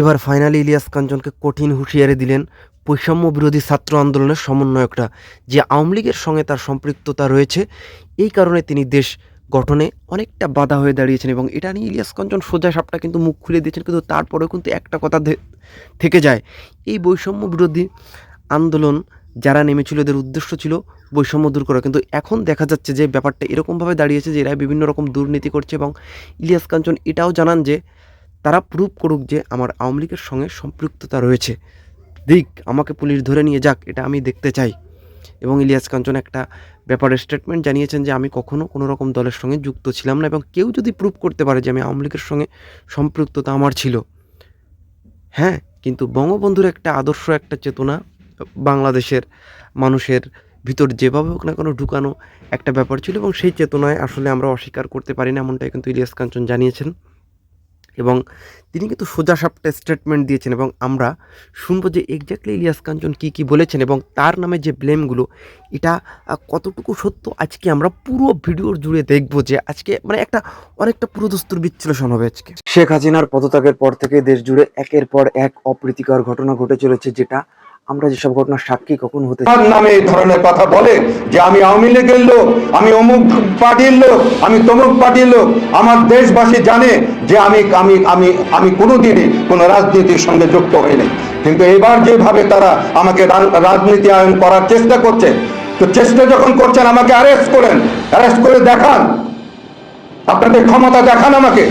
এবার ফাইনালি ইলিয়াস কাঞ্চনকে কঠিন হুঁশিয়ারি দিলেন বৈষম্য বিরোধী ছাত্র আন্দোলনের সমন্বয়করা। যে আওয়ামী লীগের সঙ্গে তার সম্পৃক্ততা রয়েছে, এই কারণে তিনি দেশ গঠনে অনেকটা বাধা হয়ে দাঁড়িয়েছেন এবং এটা নিয়ে ইলিয়াস কাঞ্চন সোজা সাপটা কিন্তু মুখ খুলে দিয়েছেন, কিন্তু তারপরেও কিন্তু একটা কথা থেকে যায়। এই বৈষম্য বিরোধী আন্দোলন যারা নেমেছিল, এদের উদ্দেশ্য ছিল বৈষম্য দূর করা। কিন্তু এখন দেখা যাচ্ছে যে ব্যাপারটা এরকমভাবে দাঁড়িয়েছে যে এরা বিভিন্ন রকম দুর্নীতি করছে এবং ইলিয়াস কাঞ্চন এটাও জানান যে তারা প্রুভ করুক যে আমার আওয়ামী লীগের সঙ্গে সম্পৃক্ততা রয়েছে। দিক, আমাকে পুলিশ ধরে নিয়ে যাক, এটা আমি দেখতে চাই। এবং ইলিয়াস কাঞ্চন একটা ব্যাপারে স্টেটমেন্ট জানিয়েছেন যে, আমি কখনও কোনো রকম দলের সঙ্গে যুক্ত ছিলাম না এবং কেউ যদি প্রুভ করতে পারে যে আমি আওয়ামী লীগের সঙ্গে সম্পৃক্ততা আমার ছিল। হ্যাঁ কিন্তু বঙ্গবন্ধুর একটা আদর্শ, একটা চেতনা, বাংলাদেশের মানুষের ভিতর যেভাবে হোক না কোনো ঢুকানো একটা ব্যাপার ছিল এবং সেই চেতনায় আসলে আমরা অস্বীকার করতে পারি না, এমনটাই কিন্তু ইলিয়াস কাঞ্চন জানিয়েছেন। এবং তিনি কিন্তু সোজা সাপটা স্টেটমেন্ট দিয়েছেন এবং আমরা শুনব যে এক্স্যাক্টলি ইলিয়াস কাঞ্চন কী কী বলেছেন এবং তার নামে যে ব্লেমগুলো এটা কতটুকু সত্য আজকে আমরা পুরো ভিডিওর জুড়ে দেখব যে আজকে মানে একটা অনেকটা পুরোদস্তুর বিশ্লেষণ হবে আজকে। শেখ হাসিনার পদত্যাগের পর থেকে দেশ জুড়ে একের পর এক অপ্রীতিকর ঘটনা ঘটে চলেছে যেটা আমরা যেসব ঘটনার সাক্ষী কখন হতে তার নামে এই ধরনের কথা বলে যে আমি আওয়ামী লীগের লোক, আমি অমুক পার্টির লোক, আমি তমুক পার্টির লোক। আমার দেশবাসী জানে যে আমি আমি আমি আমি কোনোদিনই কোনো রাজনীতির সঙ্গে যুক্ত হইনি কিন্তু এবার যেভাবে তারা আমাকে রাজনীতি আয়ন করার চেষ্টা করছে, তো চেষ্টা যখন করছেন, আমাকে অ্যারেস্ট করেন। অ্যারেস্ট করে দেখান। আপনাদের ক্ষমতা দেখান আমাকে।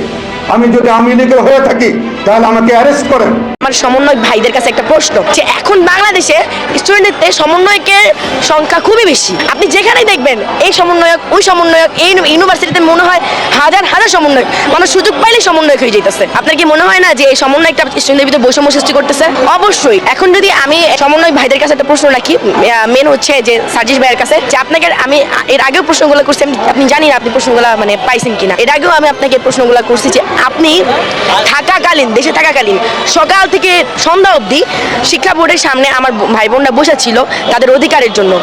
আমি যদি আওয়ামী লীগের হয়ে থাকি তাহলে আমাকে অ্যারেস্ট করেন আমার সমন্বয় ভাইদের কাছে একটা প্রশ্ন, যে এখন বাংলাদেশে স্টুডেন্টদের সমন্বয়কের সংখ্যা খুবই বেশি। আপনি যেখানেই দেখবেন, এই সমন্বয়ক, ওই সমন্বয়ক, এই ইউনিভার্সিটিতে মনে হয় হাজার হাজার সমন্বয়ক, মানুষ সুযোগ পাইলে সমন্বয়ক হয়ে যেতেছে আপনার কি মনে হয় না যে এই সমন্বয়কটা স্টুডেন্টের ভিতরে বৈষম্য সৃষ্টি করতেছে? অবশ্যই। এখন যদি আমি সমন্বয় ভাইদের কাছে একটা প্রশ্ন রাখি মেন হচ্ছে যে সার্জিস ভাইয়ের কাছে, যে আপনাকে আমি, এর আগেও প্রশ্নগুলো করছি আপনি জানি না আপনি প্রশ্নগুলো মানে পাইছেন কিনা। এর আগেও আমি আপনাকে প্রশ্নগুলো করছি যে আপনি থাকাকালীন দেশে থাকাকালীন সকাল থেকে সন্ধ্যা অবধি শিক্ষা বোর্ডের সামনে আমার ভাই বোনরা বসে ছিল তাদের অধিকারের জন্য।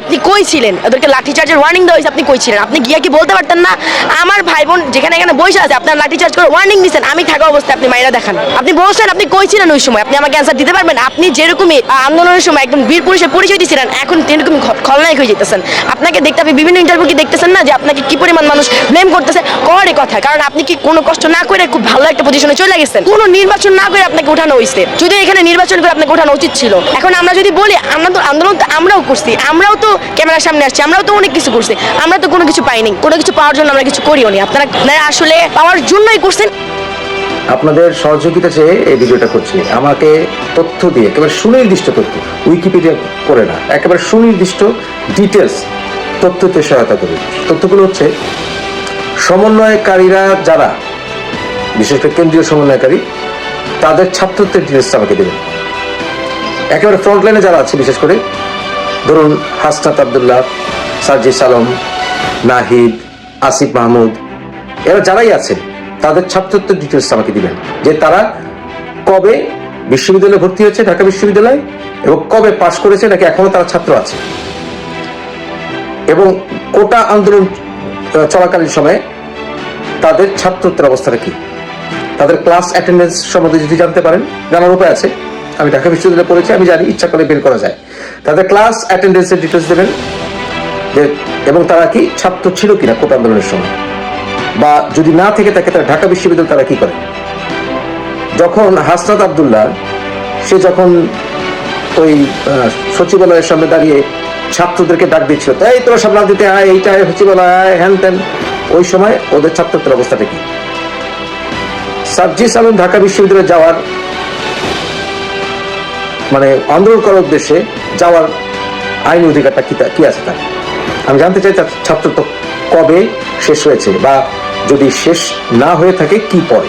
আপনি কই ছিলেন? ওদেরকে লাঠিচার্জের ওয়ার্নিং দেওয়া হয়েছে, আপনি কই ছিলেন? আপনি গিয়ে কি বলতে পারতেন না? আমার ভাই বোন যেখানে এখানে বসে আছে, আপনার লাঠিচার্জ করে ওয়ার্নিং দিচ্ছেন আমি থাকা অবস্থায় আপনি মাইরা দেখান। আপনি বলছেন আপনি কই ছিলেন ওই সময়? আপনি আমাকে অ্যান্সার দিতে পারবেন? আপনি যেরকমই আন্দোলনের সময় একদম বীর পুরুষের পরিচয় দিয়েছিলেন এখন এরকম খলনায়ক হয়ে যেতেছেন। আপনাকে দেখতে, আপনি বিভিন্ন ইন্টারভিউ কি দেখতেছেন না যে আপনাকে কি পরিমাণ মানুষ ব্লেম করতেছে? করে কথা, কারণ আপনি কি কোনো কষ্ট না করে খুব ভালো একটা পজিশনে চলে গেছেন? কোনো নির্বাচন না করে আপনাকে উঠানো হয়েছে। যদি এখানে নির্বাচন করে আপনাকে উঠানো উচিত ছিল। এখন আমরা যদি বলি, আমরা তো আন্দোলন তো আমরাও করছি। আমরাও তো ক্যামেরার সামনে আসছি, আমরাও তো অনেক কিছু করছি। আমরা তো কোনো কিছু পাইনি। কোনো কিছু পাওয়ার জন্য আমরা কিছু করিও নি। আপনারা আসলে পাওয়ার জন্যই করছেন। আপনাদের সহযোগিতা চেয়ে এই ভিডিওটা করছি। আমাকে তথ্য দিয়ে একেবারে সুনির্দিষ্ট তথ্য, উইকিপিডিয়া করে না, একেবারে সুনির্দিষ্ট ডিটেলস তথ্যতে সহায়তা করুন। তথ্যগুলো হচ্ছে, সমন্বয়কারীরা যারা বিশেষ করে কেন্দ্রীয় সমন্বয়কারী, তাদের ছাত্রত্বের ডিটেলস আমাকে দেবেন। একেবারে ফ্রন্ট লাইনে যারা আছে, বিশেষ করে ধরুন হাসনাত আবদুল্লাহ সার্জিস আলম নাহিদ, আসিফ মাহমুদ, এরা যারাই আছে তাদের ছাত্রত্বের ডিটেলস আমাকে দিবেন। যে তারা কবে বিশ্ববিদ্যালয়ে ভর্তি হয়েছে, ঢাকা বিশ্ববিদ্যালয়, এবং কবে পাশ করেছে, নাকি এখনও তারা ছাত্র আছে। এবং কোটা আন্দোলন চলাকালীন সময়ে তাদের ছাত্রত্বের অবস্থাটা কি? তাদের ক্লাস অ্যাটেন্ডেন্স সম্বন্ধে যদি জানতে পারেন, জানার উপায় আছে। আমি ঢাকা বিশ্ববিদ্যালয়ে পড়েছি, আমি জানি ইচ্ছা করে বের করা যায়। তাদের ক্লাস অ্যাটেন্ডেন্সের ডিটেলস দেবেন যে, এবং তারা কি ছাত্র ছিল কিনা কোটা আন্দোলনের সময়? বা যদি না থেকে থাকে, তারা ঢাকা বিশ্ববিদ্যালয় তারা কি করে? যখন হাসনাত আবদুল্লাহ, সে যখন ওই সচিবালয়ের সামনে দাঁড়িয়ে ছাত্রদেরকে ডাক দিচ্ছিল তাই তোরা সব দিতে আয়, এইটা সচিবালয় আয়, হ্যান ত্যান। ওই সময় ওদের ছাত্রত্বের অবস্থাটা কি? সার্জিস আলম ঢাকা বিশ্ববিদ্যালয়ে যাওয়ার মানে আন্দোলন করার উদ্দেশ্যে যাওয়ার আইনি অধিকারটা কি কি আছে তার? আমি জানতে চাই তার ছাত্রত্ব কবে শেষ হয়েছে বা যদি শেষ না হয়ে থাকে কি পরে?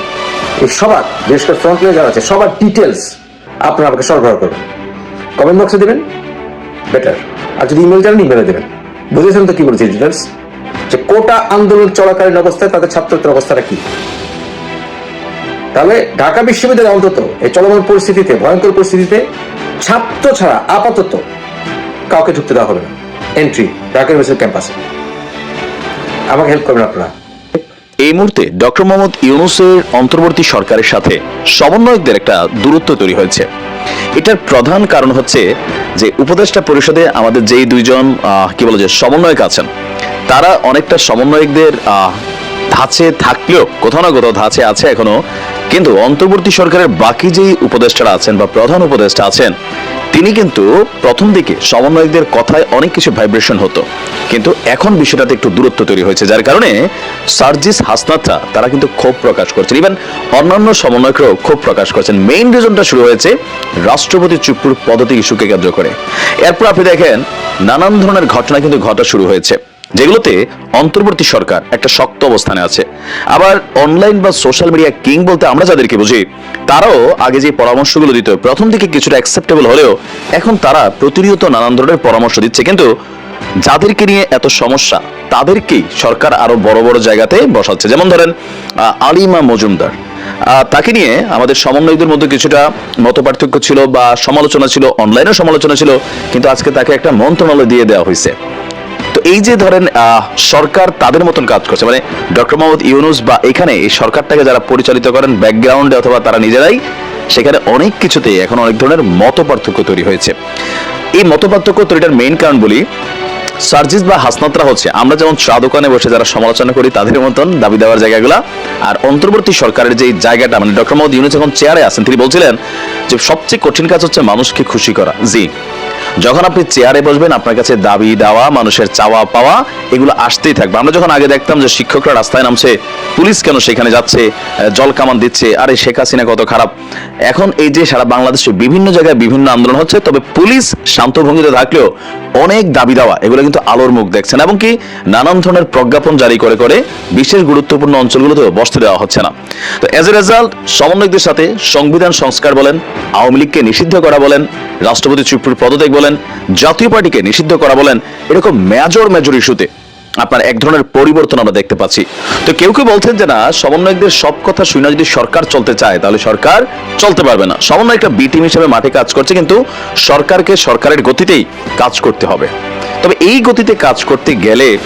এই সবার, বিশেষ করে ফ্রন্ট লাইনে যারা আছে, সবার ডিটেলস আপনারা আমাকে সরবরাহ করবেন। কমেন্ট বক্সে দেবেন? বেটার আর যদি ইমেল জানেন ইমেলে দেবেন। বুঝেছেন তো কি বলছি ডিটেলস যে কোটা আন্দোলন চলাকালীন অবস্থায় তাদের ছাত্রত্বের অবস্থাটা কি? তাহলে ঢাকা বিশ্ববিদ্যালয় অন্তত এই চলমান পরিস্থিতিতে, ভয়ঙ্কর পরিস্থিতিতে ছাত্র ছাড়া আপাতত কাউকে ঢুকতে দেওয়া হবে না। এন্ট্রি ঢাকা ইউনিভার্সিটি ক্যাম্পাসে আমাকে হেল্প করবেন আপনারা। এই মুহূর্তে ডক্টর মোহাম্মদ ইউনুসের অন্তর্বর্তী সরকারের সাথে সমন্বয়কদের একটা দূরত্ব তৈরি হয়েছে। এটার প্রধান কারণ হচ্ছে যে উপদেষ্টা পরিষদে আমাদের যেই দুইজন কি বলে যে সমন্বয়ক আছেন, তারা অনেকটা সমন্বয়কদের ধাঁচে থাকলেও কোথাও না কোথাও ধাঁচে আছে এখনও। কিন্তু অন্তর্বর্তী সরকারের বাকি যেই উপদেষ্টারা আছেন বা প্রধান উপদেষ্টা আছেন, তিনি কিন্তু প্রথম দিকে সমন্বয়কদের কথায় অনেক কিছু ভাইব্রেশন হতো। কিন্তু এখন বিষয়টাতে একটু দূরত্ব তৈরি হয়েছে, যার কারণে সার্জিস হাসনাতরা তারা কিন্তু ক্ষোভ প্রকাশ করছেন। ইভেন অন্যান্য সমন্বয়করাও ক্ষোভ প্রকাশ করছেন। মেইন রিজনটা শুরু হয়েছে রাষ্ট্রপতি চুপুর পদ্ধতি ইস্যুকে কেন্দ্র করে। এরপর আপনি দেখেন, নানান ধরনের ঘটনা কিন্তু ঘটা শুরু হয়েছে। যেগুলোতে অন্তর্বর্তী সরকার একটা শক্ত অবস্থানে আছে। আবার অনলাইন বা সোশ্যাল মিডিয়া কিং বলতে আমরা যাদেরকে বুঝি, তারাও আগে যে পরামর্শগুলো দিত, প্রথম দিকে কিছুটা অ্যাকসেপ্টেবল হলেও এখন তারা প্রতিনিয়ত নানান ধরনের পরামর্শ দিচ্ছে। কিন্তু যাদেরকে নিয়ে এত সমস্যা, তাদেরকেই সরকার আরও বড় বড় জায়গাতে বসাচ্ছে। যেমন ধরেন আলিমা মজুমদার। তাকে নিয়ে আমাদের সমন্বয়কদের মধ্যে কিছুটা মতপার্থক্য ছিল বা সমালোচনা ছিল অনলাইনেও সমালোচনা ছিল, কিন্তু আজকে তাকে একটা মন্ত্রণালয় দিয়ে দেওয়া হয়েছে। তো এই যে ধরেন সরকার তাদের মতন কাজ করছে মানে ডক্টর মোহাম্মদ ইউনুস বা এখানে এই সরকারটাকে যারা পরিচালিত করেন ব্যাকগ্রাউন্ডে অথবা তারা নিজেরাই, সেখানে অনেক কিছুতে এখন অনেক ধরনের মত পার্থক্য তৈরি হয়েছে। এই মত পার্থক্য তৈরিটার মেইন কারণ বলি, সার্জিস বা হাসনাতরা হচ্ছে, আমরা যেমন চা দোকানে বসে যারা সমালোচনা করি তাদের মতন দাবি দেওয়ার জায়গাগুলা, আর অন্তর্বর্তী সরকারের যে জায়গাটা মানে ডক্টর মোহাম্মদ ইউনুস যখন চেয়ারে আছেন, তিনি বলছিলেন যে সবচেয়ে কঠিন কাজ হচ্ছে মানুষকে খুশি করা, জি। যখন আপনি চেয়ারে বসবেন, আপনার কাছে দাবি দেওয়া, মানুষের চাওয়া পাওয়া, এগুলো আসতেই থাকবে। আমরা যখন আগে দেখতাম যে শিক্ষকরা রাস্তায় নামছে, পুলিশ কেন সেখানে যাচ্ছে জল কামান দিচ্ছে, আরে শেখ হাসিনা কত খারাপ। এখন এই যে সারা বাংলাদেশে বিভিন্ন জায়গায় বিভিন্ন আন্দোলন হচ্ছে, তবে পুলিশ শান্ত ভঙ্গিতে থাকলেও অনেক দাবি দেওয়া, এগুলো কিন্তু আলোর মুখ দেখছেন এবং কি নানান ধরনের প্রজ্ঞাপন জারি করে করে বিশেষ গুরুত্বপূর্ণ অঞ্চলগুলোতে বসতে দেওয়া হচ্ছে না। তো এজ এ রেজাল্ট সমন্বয়কদের সাথে সংবিধান সংস্কার বলেন, আওয়ামী লীগকে নিষিদ্ধ করা বলেন, রাষ্ট্রপতি চুপুর পদত্যাগ বলেন জাতীয় পার্টিকে নিষিদ্ধ করা বলেন এরকম মেজর মেজর ইস্যুতে আপনার এক ধরনের পরিবর্তন আমরা দেখতে পাচ্ছি। তো কেউ কেউ বলছেন যে না সমন্বয়কদের সব কথা শুনে যদি সরকার চলতে চায় তাহলে সরকার চলতে পারবে না। সমন্বয় একটা বি টিম হিসেবে মাঠে কাজ করছে কিন্তু সরকারকে সরকারের গতিতেই কাজ করতে হবে। তবে এই গতিতে কাজ করতে গেলে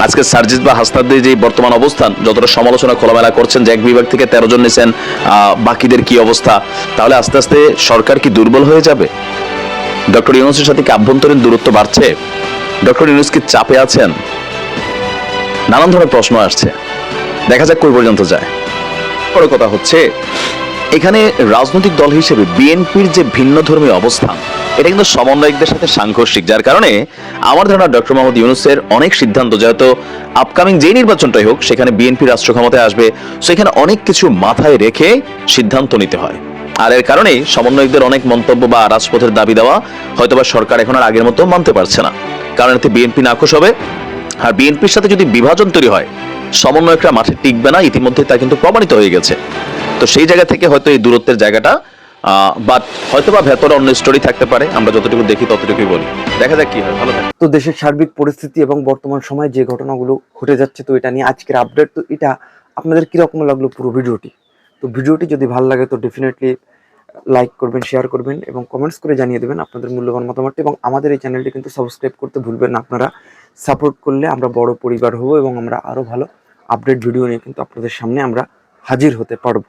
আজকে সার্জিস বা হাসনাদের যে বর্তমান অবস্থান যতটা সমালোচনা খোলামেলা করছেন যে এক বিভাগ থেকে তেরো জন আহ, বাকিদের কি অবস্থা তাহলে আস্তে আস্তে সরকার কি দুর্বল হয়ে যাবে? ডক্টর ইউনুসের সাথে কি আভ্যন্তরীণ দূরত্ব বাড়ছে? ডক্টর ইউনুস কি চাপে আছেন? নানান ধরনের প্রশ্ন আসছে। দেখা যাক কই পর্যন্ত যায়। বড় কথা হচ্ছে, এখানে রাজনৈতিক দল হিসেবে বিএনপির যে ভিন্ন ধর্মী অবস্থান, এটা কিন্তু সমন্বয়কদের সাথে সাংঘর্ষিক, যার কারণে আমার ধারণা ডক্টর মোহাম্মদ ইউনুসের অনেক সিদ্ধান্ত যেহেতু আপকামিং যে নির্বাচনটাই হোক, সেখানে বিএনপি রাষ্ট্র ক্ষমতায় আসবে, সেখানে অনেক কিছু মাথায় রেখে সিদ্ধান্ত নিতে হয়। আর এর কারণেই সমন্বয়কদের অনেক মন্তব্য বা রাজপথের দাবি দেওয়া হয়তোবা সরকার এখন আর আগের মতো মানতে পারছে না। কারণ এতে বিএনপি নাকশ হবে, আর বিএনপির সাথে যদি বিভাজন তৈরি হয়, সমন্বয়করা মাঠে টিকবে না ইতিমধ্যে তা কিন্তু প্রমাণিত হয়ে গেছে। তো সেই জায়গা থেকে হয়তো এই দূরত্বের জায়গাটা বাট হয়তো বা ভেতরে অন্য স্টোরি থাকতে পারে, আমরা যতটুকু দেখি ততটুকুই বলি। দেখা যাক কি হয়, ভালো তো দেশের সার্বিক পরিস্থিতি এবং বর্তমান সময়ে যে ঘটনাগুলো ঘটে যাচ্ছে, তো এটা নিয়ে আজকের আপডেট তো এটা আপনাদের কীরকম লাগল পুরো ভিডিওটি? তো ভিডিওটি যদি ভালো লাগে, তো ডেফিনেটলি লাইক করবেন শেয়ার করবেন এবং কমেন্টস করে জানিয়ে দেবেন আপনাদের মূল্যবান মতামতটি এবং আমাদের এই চ্যানেলটি কিন্তু সাবস্ক্রাইব করতে ভুলবেন না। আপনারা সাপোর্ট করলে আমরা বড় পরিবার হব এবং আমরা আরও ভালো আপডেট ভিডিও নিয়ে কিন্তু আপনাদের সামনে আমরা হাজির হতে পারব।